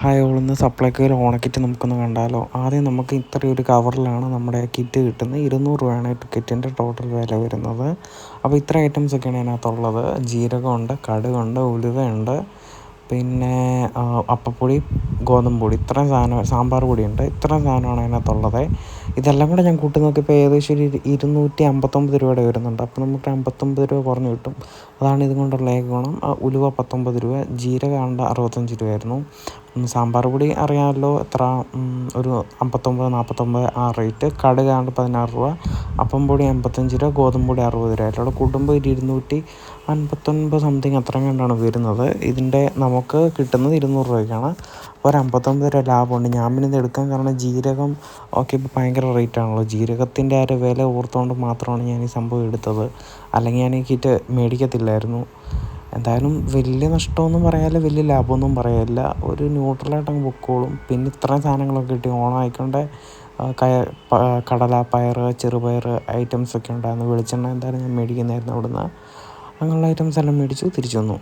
Hi all ഇന്ന് സപ്ലൈക്കോയിൽ ഓണക്കിറ്റ് നമുക്കൊന്ന് കണ്ടാലോ? ആദ്യം നമുക്ക് ഇത്രയൊരു കവറിലാണ് നമ്മുടെ കിറ്റ് കിട്ടുന്നത്. ഇരുന്നൂറ് രൂപയാണ് കിറ്റിന്റെ ടോട്ടൽ വില വരുന്നത്. അപ്പോൾ ഇത്ര ഐറ്റംസ് ഒക്കെയാണ് അതിനകത്തുള്ളത് ജീരകമുണ്ട് കടുകുണ്ട് ഉലുവയുണ്ട്. പിന്നെ അപ്പപ്പൊടി ഗോതമ്പ് പൊടി ഇത്രയും സാധനം സാമ്പാർ പൊടിയുണ്ട്. ഇത്രയും സാധനമാണ് അതിനകത്തുള്ളത്. ഇതെല്ലാം കൂടെ ഞാൻ കൂട്ടി നോക്കിയപ്പോൾ ഏകദേശം ഒരു ഇരുന്നൂറ്റി അമ്പത്തൊമ്പത് രൂപയുടെ വരുന്നുണ്ട്. അപ്പോൾ നമുക്ക് അമ്പത്തൊമ്പത് രൂപ കുറഞ്ഞ് കിട്ടും. അതാണ് ഇതും കൊണ്ടുള്ള ഏക ഗുണം. ഉലുവ പത്തൊമ്പത് രൂപ ജീരകം അറുപത്തഞ്ച് രൂപയായിരുന്നു സാമ്പാർ പൊടി അറിയാമല്ലോ എത്ര ഒരു അമ്പത്തൊമ്പത് നാൽപ്പത്തൊമ്പത് ആ റേറ്റ്. കടുകാണ്ട് പതിനാറ് രൂപ അപ്പം പൊടി അമ്പത്തഞ്ച് രൂപ ഗോതമ്പ് പൊടി അറുപത് രൂപ ആയിട്ടുള്ള. കുടുംബം ഒരു ഇരുന്നൂറ്റി അൻപത്തൊൻപത് സംതിങ് അത്രയും കണ്ടാണ് വരുന്നത്. ഇതിന്റെ നമുക്ക് കിട്ടുന്നത് ഇരുന്നൂറ് രൂപയ്ക്കാണ്. ഒരു അമ്പത്തൊമ്പത് രൂപ ലാഭമുണ്ട്. ഞാൻ പിന്നെ ഇത് എടുക്കാൻ കാരണം ജീരകം ഒക്കെ ഇപ്പോൾ ഭയങ്കര റേറ്റ് ആണല്ലോ. ജീരകത്തിന്റെ ആ ഒരു വില ഓർത്തുകൊണ്ട് മാത്രമാണ് ഞാൻ ഈ സംഭവം എടുത്തത്. അല്ലെങ്കിൽ ഞാൻ ഈ കിറ്റ് മേടിക്കത്തില്ലായിരുന്നു. എന്തായാലും വലിയ നഷ്ടമൊന്നും പറയാല്ല വലിയ ലാഭമൊന്നും പറയാല്ല ഒരു ന്യൂട്രലായിട്ട് അങ്ങ് പൊക്കോളും. പിന്നെ ഇത്രയും സാധനങ്ങളൊക്കെ കിട്ടി. ഓണമായിക്കൊണ്ട് കടല പയർ ചെറുപയർ ഐറ്റംസൊക്കെ ഉണ്ടായിരുന്നു. വെളിച്ചെണ്ണ എന്തായാലും ഞാൻ മേടിക്കുന്നതായിരുന്നു അവിടുന്ന്. അങ്ങനെയുള്ള ഐറ്റംസ് എല്ലാം മേടിച്ചു തിരിച്ചു വന്നു.